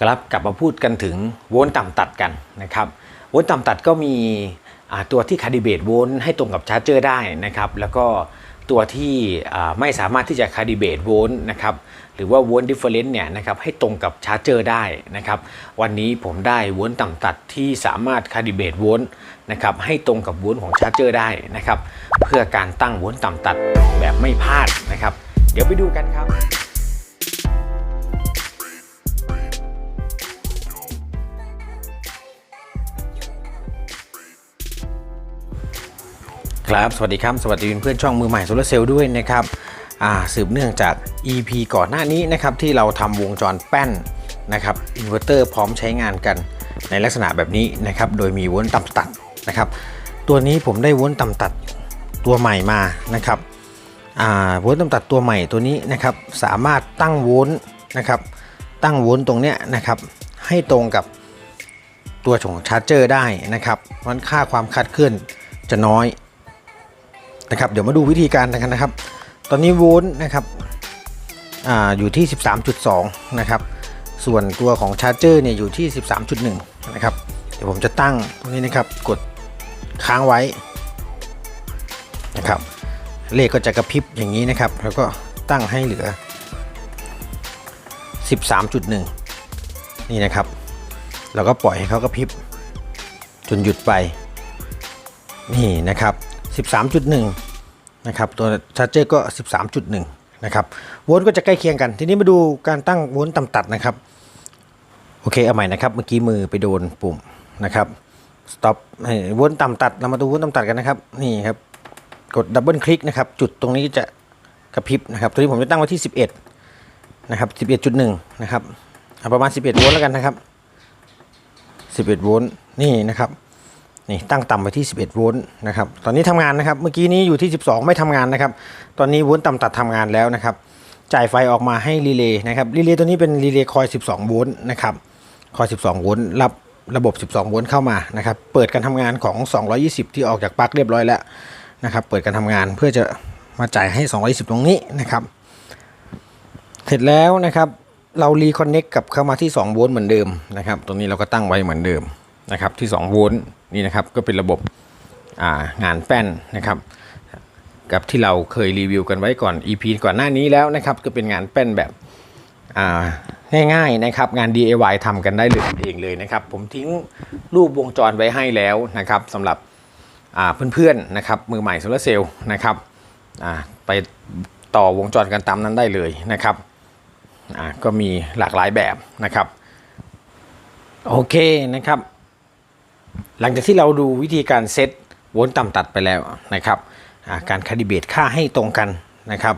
ครับกลับมาพูดกันถึงโวลต์ต่ำตัดกันนะครับโวลต์ต่ำตัดก็มีตัวที่คาลิเบตโวลต์ให้ตรงกับชาร์จเจอร์ได้นะครับ แล้วก็ตัวที่ไม่สามารถที่จะคาลิเบตโวลต์นะครับหรือว่าโวลต์ดิฟเฟอเรนซ์เนี่ยนะครับให้ตรงกับชาร์จเจอร์ได้นะครับ วันนี้ผมได้โวลต์ต่ำตัดที่สามารถคาลิเบตโวลต์นะครับให้ตรงกับโวลต์ของชาร์จเจอร์ได้นะครับ เพื่อการตั้งโวลต์ต่ำตัดแบบไม่พลาดนะครับ เดี๋ยวไปดูกันครับ ครับ สวัสดีครับ สวัสดีเพื่อนช่องมือใหม่โซลาเซลล์ด้วยนะครับสืบเนื่องจาก EP ก่อนหน้านี้นะครับที่เราทำวงจรแป้นนะครับอินเวอร์เตอร์พร้อมใช้งานกันในลักษณะแบบนี้นะครับโดยมีวลต์ต่ำตัดนะครับ ตัวนี้ผมได้วลต์ต่ำตัดตัวใหม่มานะครับวลต์ต่ำตัดตัวใหม่ตัวนี้นะครับสามารถตั้งวลต์นะครับตั้งวลต์ตรงเนี้ยนะครับให้ตรงกับตัวของชาร์จเจอร์ได้นะครับเพราะนั้นค่าความคลาดเคลื่อนจะน้อย นะครับเดี๋ยวมาดูวิธีการกันนะครับ ตอนนี้โวลต์นะครับออยู่ที่ 13.2 นะครับ ส่วนตัวของชาร์จเจอร์เนี่ยอยู่ที่ 13.1 นะครับ เดี๋ยวผมจะตั้งตรงนี้นะครับ กดค้างไว้นะครับ เลขก็จะกระพริบอย่างนี้นะครับ แล้วก็ตั้งให้เหลือ 13.1 นี่นะครับ แล้วก็ปล่อยให้เขากระพริบจนหยุดไป นี่นะครับ 13.1 นะครับ ตัวชาร์จเจอร์ก็ 13.1 นะครับ โวลต์ก็จะใกล้เคียงกัน ทีนี้มาดูการตั้งโวลต์ต่ำตัดนะครับ โอเค เอาใหม่นะครับ เมื่อกี้มือไปโดนปุ่มนะครับ stop ให้โวลต์ต่ำตัด เรามาดูโวลต์ต่ำตัดกันนะครับ นี่ครับ กดดับเบิลคลิกนะครับ จุดตรงนี้จะกระพริบนะครับ ตัวนี้ผมจะตั้งไว้ที่ 11 นะครับ 11.1 นะครับ ประมาณ 11 โวลต์แล้วกันนะครับ 11 โวลต์ นี่นะครับ นี่ตั้งต่ำไปที่ 11 โวลต์นะครับ ตอนนี้ทำงานนะครับ เมื่อกี้นี้อยู่ที่ 12 ไม่ทำงานนะครับ ตอนนี้โวลต์ต่ำตัดทำงานแล้วนะครับ จ่ายไฟออกมาให้รีเลย์นะครับ รีเลย์ตัวนี้เป็นรีเลย์คอย 12 โวลต์นะครับ คอย 12 โวลต์รับระบบ 12 โวลต์เข้ามานะครับ เปิดการทำงานของ 220 ที่ออกจากปลั๊กเรียบร้อยแล้วนะครับ เปิดการทำงานเพื่อจะมาจ่ายให้ 220 ตรงนี้นะครับ เสร็จแล้วนะครับ เรารีคอนเน็กกับเข้ามาที่ 2 โวลต์เหมือนเดิมนะครับ ตรงนี้เราก็ตั้งไว้เหมือนเดิม นะครับที่2โวลต์นี่นะครับก็เป็นระบบางานแป้นนะครับ กับที่เราเคยรีวิวกันไว้ก่อน EP ก่อนหน้านี้แล้วนะครับก็เป็นงานแป้นแบบง่ายๆนะครับงาน DIY ทำกันได้เลยเองเลยนะครับ ผมทิ้งรูปวงจรไว้ให้แล้วนะครับสำหรับเพื่อนๆนะครับมือใหม่โซลาเซลล์นะครับไปต่อวงจรกันตามนั้นได้เลยนะครับก็มีหลากหลายแบบนะครับ โอเคนะครับ หลังจากที่เราดูวิธีการเซตโวลต์ต่ำตัดไปแล้วนะครับการคาลิเบตค่าให้ตรงกันนะครับ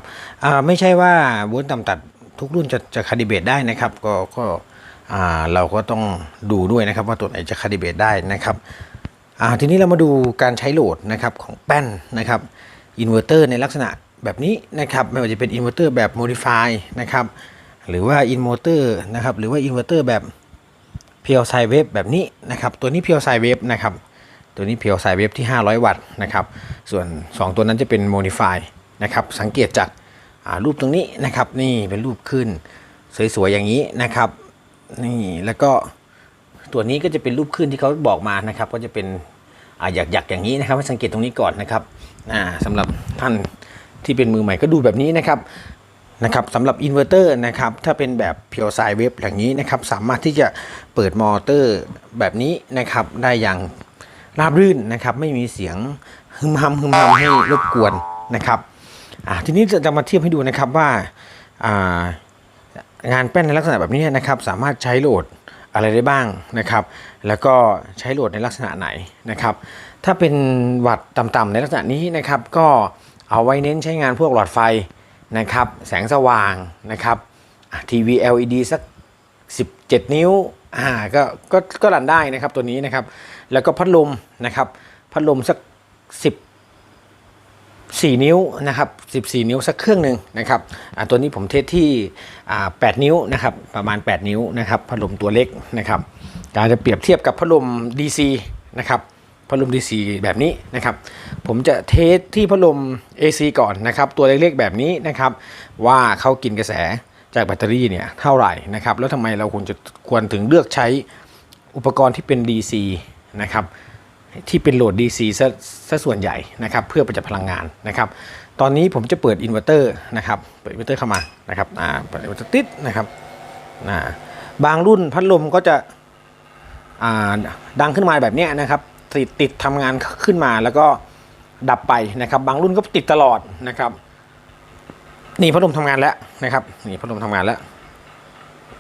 ไม่ใช่ว่าโวลต์ต่ำตัดทุกรุ่นจะจะคาลิเบตได้นะครับ ก็ก็เราก็ต้องดูด้วยนะครับว่าตัวไหนจะคาลิเบตได้นะครับทีนี้เรามาดูการใช้โหลดนะครับของแป้นนะครับอินเวอร์เตอร์ในลักษณะแบบนี้นะครับไม่ว่าจะเป็นอินเวอร์เตอร์แบบโมดิฟายนะครับหรือว่าอินเวอร์เตอร์นะครับหรือว่าอินเวอร์เตอร์แบบ พียวไซเวฟแบบนี้นะครับ ตัวนี้เพียวไซเวฟนะครับ ตัวนี้เพียวไซเวฟที่ 500 วัตต์นะครับ ส่วน 2 ตัวนั้นจะเป็นโมดิฟายนะครับ สังเกตจากรูปตรงนี้นะครับ นี่เป็นรูปขึ้น สวยๆ อย่างนี้นะครับ นี่แล้วก็ตัวนี้ก็จะเป็นรูปขึ้นที่เขาบอกมานะครับ ก็จะเป็นอ่าหยักๆอย่างนี้นะครับให้สังเกตตรงนี้ก่อนนะครับอ่าสำหรับท่านที่เป็นมือใหม่ก็ดูแบบนี้นะครับ นะครับสำหรับอินเวอร์เตอร์นะครับถ้าเป็นแบบเพียวไซเวฟอย่างนี้นะครับสามารถที่จะเปิดมอเตอร์แบบนี้นะครับได้อย่างราบรื่นนะครับไม่มีเสียงฮึมฮัมฮึมฮัมให้รบกวนนะครับทีนี้จะมาเทียบให้ดูนะครับว่าอ่างานแป้นในลักษณะแบบนี้นะครับสามารถใช้โหลดอะไรได้บ้างนะครับ แล้วก็ใช้โหลดในลักษณะไหนนะครับ ถ้าเป็นวัดต่ำๆในลักษณะนี้นะครับ ก็เอาไว้เน้นใช้งานพวกหลอดไฟ นะครับแสงสว่างนะครับทีวี LED สัก 17 นิ้วอ่าก็ก็ก็รันได้นะครับตัวนี้นะครับ แล้วก็พัดลมนะครับพัดลมสัก 10 4 นิ้วนะครับ14 นิ้วสักเครื่องหนึ่งนะครับตัวนี้ผมเทสที่ 8 นิ้วนะครับประมาณ 8 นิ้วนะครับพัดลมตัวเล็กนะครับการจะเปรียบเทียบกับพัดลม DC นะครับ พัดลม DC แบบนี้นะครับ ผมจะเทสที่พัดลม AC ก่อนนะครับ ตัวเล็กๆแบบนี้นะครับ ว่าเขากินกระแสจากแบตเตอรี่เนี่ยเท่าไหร่นะครับ แล้วทำไมเราควรจะควรถึงเลือกใช้อุปกรณ์ที่เป็น DC นะครับที่เป็นโหลด DC ซะซะส่วนใหญ่นะครับ เพื่อประหยัดพลังงานนะครับ ตอนนี้ผมจะเปิดอินเวอร์เตอร์นะครับเปิดอินเวอร์เตอร์เข้ามานะครับอ่าเปิดอินเวอร์เตอร์ติดนะครับอ่าบางรุ่นพัดลมก็จะอ่าดังขึ้นมาแบบนี้นะครับ ติดติดทำงานขึ้นมาแล้วก็ดับไปนะครับ บางรุ่นก็ติดตลอดนะครับ นี่พัดลมทำงานแล้วนะครับ นี่พัดลมทำงานแล้ว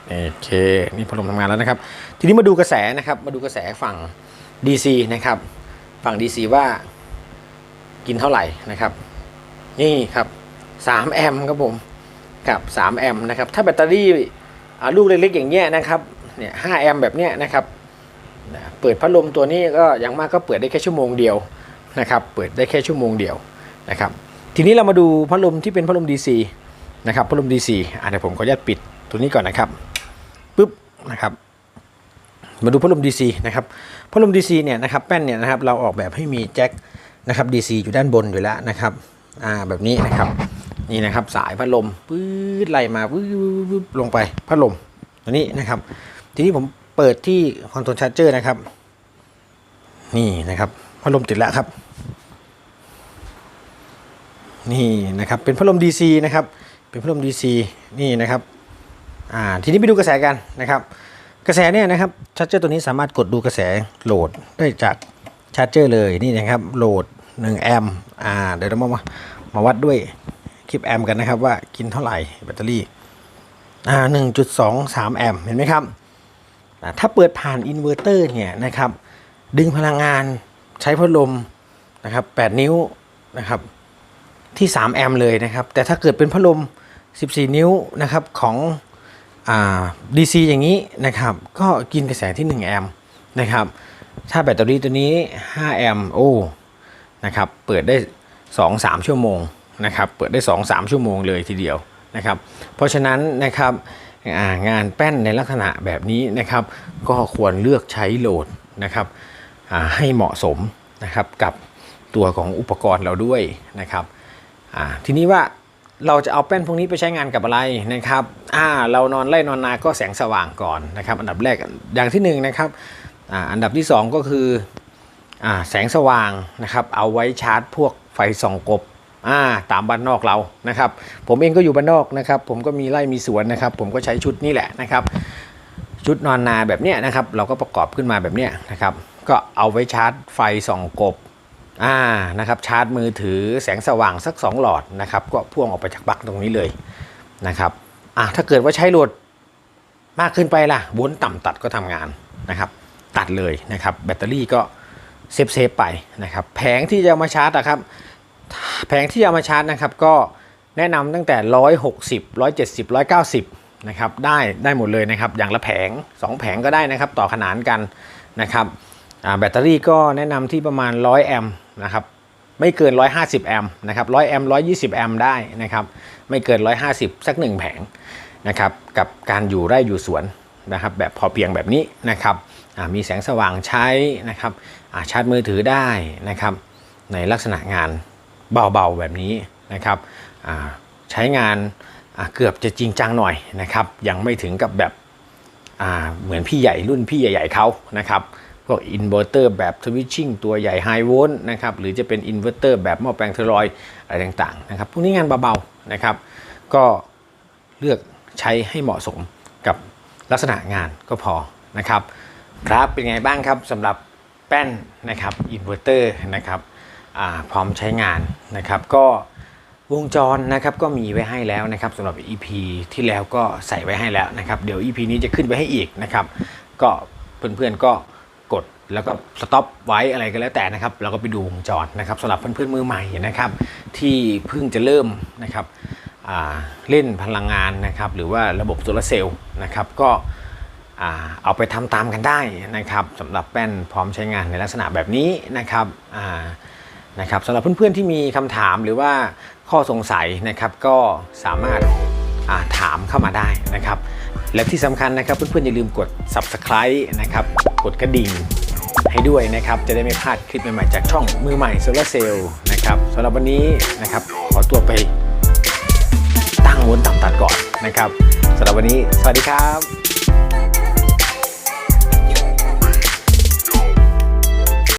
โอเคนี่พัดลมทำงานแล้วนะครับ ทีนี้มาดูกระแสนะครับ มาดูกระแสฝั่ง DC นะครับ ฝั่ง DC ว่ากินเท่าไหร่นะครับ นี่ครับ3แอมป์ครับผมครับ3แอมป์นะครับ ถ้าแบตเตอรี่ลูกเล็กๆอย่างเงี้ยนะครับเนี่ย5แอมป์แบบเนี้ยนะครับ นะเปิดพัดลมตัวนี้ก็อย่างมากก็เปิดได้แค่ชั่วโมงเดียวนะครับ เปิดได้แค่ชั่วโมงเดียวนะครับ ทีนี้เรามาดูพัดลมที่เป็นพัดลม DC นะครับ พัดลม DC อะเดี๋ยวผมขออนุญาตปิดตัวนี้ก่อนนะครับปึ๊บนะครับ มาดูพัดลม DC นะครับ พัดลม DC เนี่ยนะครับแป้นเนี่ยนะครับเราออกแบบให้มีแจ็คนะครับ DC อยู่ด้านบนอยู่แล้วนะครับ อ่าแบบนี้นะครับนี่นะครับสายพัดลมปื๊ดไหลมาปื๊ดลงไปพัดลมตัวนี้นะครับ ทีนี้ผม เปิดที่คอนโทรลชาร์เจอร์นะครับ นี่นะครับพัดลมติดแล้วครับ นี่นะครับเป็นพัดลม DC นะครับ เป็นพัดลม DC นี่นะครับอ่าทีนี้ไปดูกระแสกันนะครับ กระแสเนี่ยนะครับชาร์เจอร์ตัวนี้สามารถกดดูกระแสโหลดได้จากชาร์เจอร์เลยนี่นะครับโหลด1แอมป์อ่าเดี๋ยวเรามามาวัดด้วยคลิปแอมป์กันนะครับว่ากินเท่าไหร่แบตเตอรี่อ่า1.23 แอมป์เห็นไหมครับ ถ้าเปิดผ่านอินเวอร์เตอร์เนี่ยนะครับดึงพลังงานใช้พัดลมนะครับ8นิ้วนะครับที่3แอมป์เลยนะครับแต่ถ้าเกิดเป็นพัดลม 14 นิ้วนะครับของอ่า DC อย่างนี้นะครับก็กินกระแสที่ 1 แอมป์นะครับถ้าแบตเตอรี่ตัวนี้ 5 แอมป์โอ้นะครับเปิดได้ 2-3 ชั่วโมงนะครับเปิดได้ 2-3 ชั่วโมงเลยทีเดียวนะครับเพราะฉะนั้นนะครับ งานแป้นในลักษณะแบบนี้นะครับ ก็ควรเลือกใช้โหลดนะครับให้เหมาะสมนะครับกับตัวของอุปกรณ์เราด้วยนะครับทีนี้ว่าเราจะเอาแป้นพวกนี้ไปใช้งานกับอะไรนะครับเรานอนไล่นอนนาก็แสงสว่างก่อนนะครับ อันดับแรกอย่างที่หนึ่งนะครับออันดับที่สองก็คืออแสงสว่างนะครับ เอาไว้ชาร์จพวกไฟส่องกบ อ่าตามบ้านนอกเรานะครับ ผมเองก็อยู่บ้านนอกนะครับ ผมก็มีไร่มีสวนนะครับ ผมก็ใช้ชุดนี้แหละนะครับ ชุดนอนนาแบบเนี้ยนะครับ เราก็ประกอบขึ้นมาแบบเนี้ยนะครับ ก็เอาไว้ชาร์จไฟส่องกบอ่านะครับชาร์จมือถือแสงสว่างสัก 2 หลอดนะครับ ก็พ่วงออกไปจากปลั๊กตรงนี้เลยนะครับอ่าถ้าเกิดว่าใช้โหลดมากขึ้นไปล่ะวนต่ำตัดก็ทำงานนะครับ ตัดเลยนะครับ แบตเตอรี่ก็เซฟเซฟไปนะครับ แผงที่จะมาชาร์จนะครับ แผงที่เอามาชาร์จนะครับก็แนะนำตั้งแต่ 160 170 190นะครับได้ได้หมดเลยนะครับ อย่างละแผง 2 แผงก็ได้นะครับ ต่อขนานกันนะครับแบตเตอรี่ก็แนะนำที่ประมาณ 100 แอมป์นะครับไม่เกิน 150 แอมป์นะครับ100 แอมป์120 แอมป์ได้นะครับ ไม่เกิน 150 สัก 1 แผงนะครับ กับการอยู่ไร่อยู่สวนนะครับ แบบพอเพียงแบบนี้นะครับมีแสงสว่างใช้นะครับาชาร์จมือถือได้นะครับ ในลักษณะงาน เบาๆแบบนี้นะครับใช้งานเกือบจะจริงจังหน่อยนะครับยังไม่ถึงกับแบบเหมือนพี่ใหญ่รุ่นพี่ใหญ่ ๆเขานะครับพวกอินเวอร์เตอร์แบบสวิตชิ่งตัวใหญ่ไฮโวลต์นะครับหรือจะเป็นอินเวอร์เตอร์แบบหม้อแปลงเทอรอยอะไรต่างๆนะครับพวกนี้งานเบาๆนะครับ ก็เลือกใช้ให้เหมาะสมกับลักษณะงานก็พอนะครับ ครับเป็นไงบ้างครับสำหรับแป้นนะครับอินเวอร์เตอร์นะครับ พร้อมใช้งานนะครับ ก็วงจรนะครับก็มีไว้ให้แล้วนะครับสำหรับ EP ที่แล้วก็ใส่ไว้ให้แล้วนะครับ เดี๋ยว EP นี้จะขึ้นไว้ให้อีกนะครับ ก็เพื่อนๆก็กดแล้วก็สต็อปไว้อะไรก็แล้วแต่นะครับเราก็ไปดูวงจรนะครับสำหรับเพื่อนๆมือใหม่นะครับ ที่เพิ่งจะเริ่มนะครับเล่นพลังงานนะครับ หรือว่าระบบโซลาร์เซลล์นะครับก็เอาไปทำตามกันได้นะครับสำหรับแป้นพร้อมใช้งานในลักษณะแบบนี้นะครับ นะครับสำหรับเพื่อนๆที่มีคำถามหรือว่าข้อสงสัยนะครับก็สามารถถามเข้ามาได้นะครับ และที่สำคัญนะครับเพื่อนๆอย่าลืมกด subscribe นะครับกดกระดิ่งให้ด้วยนะครับจะได้ไม่พลาดคลิปใหม่ๆจากช่องมือใหม่โซลาเซลล์นะครับสำหรับวันนี้นะครับขอตัวไปตั้งวนต่ำตัดก่อนนะครับสำหรับวันนี้ สวัสดีครับ